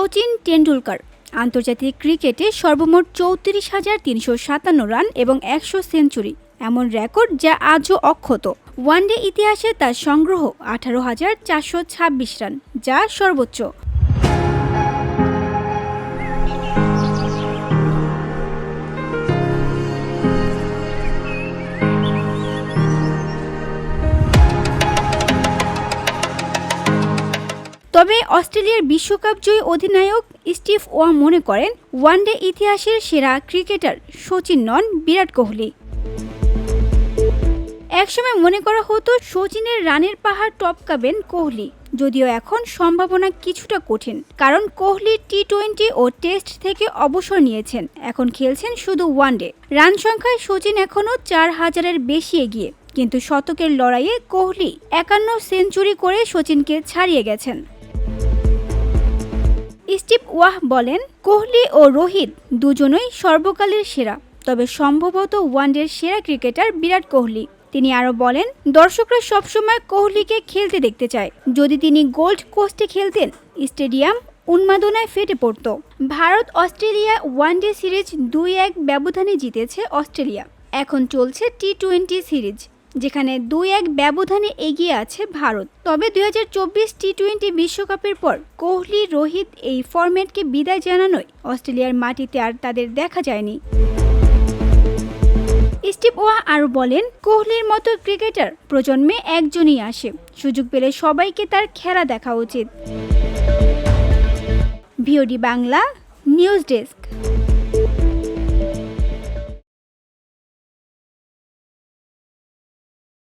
সচিন টেন্ডুলকার আন্তর্জাতিক ক্রিকেটে সর্বমোট চৌত্রিশ হাজার তিনশো সাতান্ন রান এবং একশো সেঞ্চুরি, এমন রেকর্ড যা আজও অক্ষত। ওয়ানডে ইতিহাসে তার সংগ্রহ আঠারো হাজার চারশো ছাব্বিশ রান, যা সর্বোচ্চ। তবে অস্ট্রেলিয়ার বিশ্বকাপ জয়ী অধিনায়ক স্টিভ ওয়া মনে করেন, ওয়ানডে ইতিহাসের সেরা ক্রিকেটার সচিন নন বিরাট কোহলি। একসময় মনে করা হতো সচিনের রানের পাহাড় টপকাবেন কোহলি, যদিও এখন সম্ভাবনা কিছুটা কঠিন, কারণ কোহলি টি টোয়েন্টি ও টেস্ট থেকে অবসর নিয়েছেন, এখন খেলছেন শুধু ওয়ানডে। রান সংখ্যায় সচিন এখনও চার হাজারের বেশি এগিয়ে, কিন্তু শতকের লড়াইয়ে কোহলি একান্ন সেঞ্চুরি করে সচিনকে ছাড়িয়ে গেছেন। স্টিভ ওয়াহ বলেন, কোহলি ও রোহিত দুজনই সর্বকালের সেরা, তবে সম্ভবত ওয়ানডের সেরা ক্রিকেটার বিরাট কোহলি। তিনি আরও বলেন, দর্শকরা সবসময় কোহলিকে খেলতে দেখতে চায়। যদি তিনি গোল্ড কোস্টে খেলতেন, স্টেডিয়াম উন্মাদনায় ফেটে পড়ত। ভারত অস্ট্রেলিয়া ওয়ানডে সিরিজ দুই এক ব্যবধানে জিতেছে অস্ট্রেলিয়া। এখন চলছে টি টোয়েন্টি সিরিজ। যেখানে দুই এক ব্যবধানে এগিয়ে আছে ভারত। তবে দুই হাজার চব্বিশ টি টোয়েন্টি বিশ্বকাপের পর কোহলি, রোহিত এই ফরম্যাটকে বিদায় জানানোয় অস্ট্রেলিয়ার মাটিতে আর তাদের দেখা যায়নি। স্টিভ ওয়া আরও বলেন, কোহলির মতো ক্রিকেটার প্রজন্মে একজনই আসে। সুযোগ পেলে সবাইকে তার খেলা দেখা উচিত। VOD Bangla, news desk.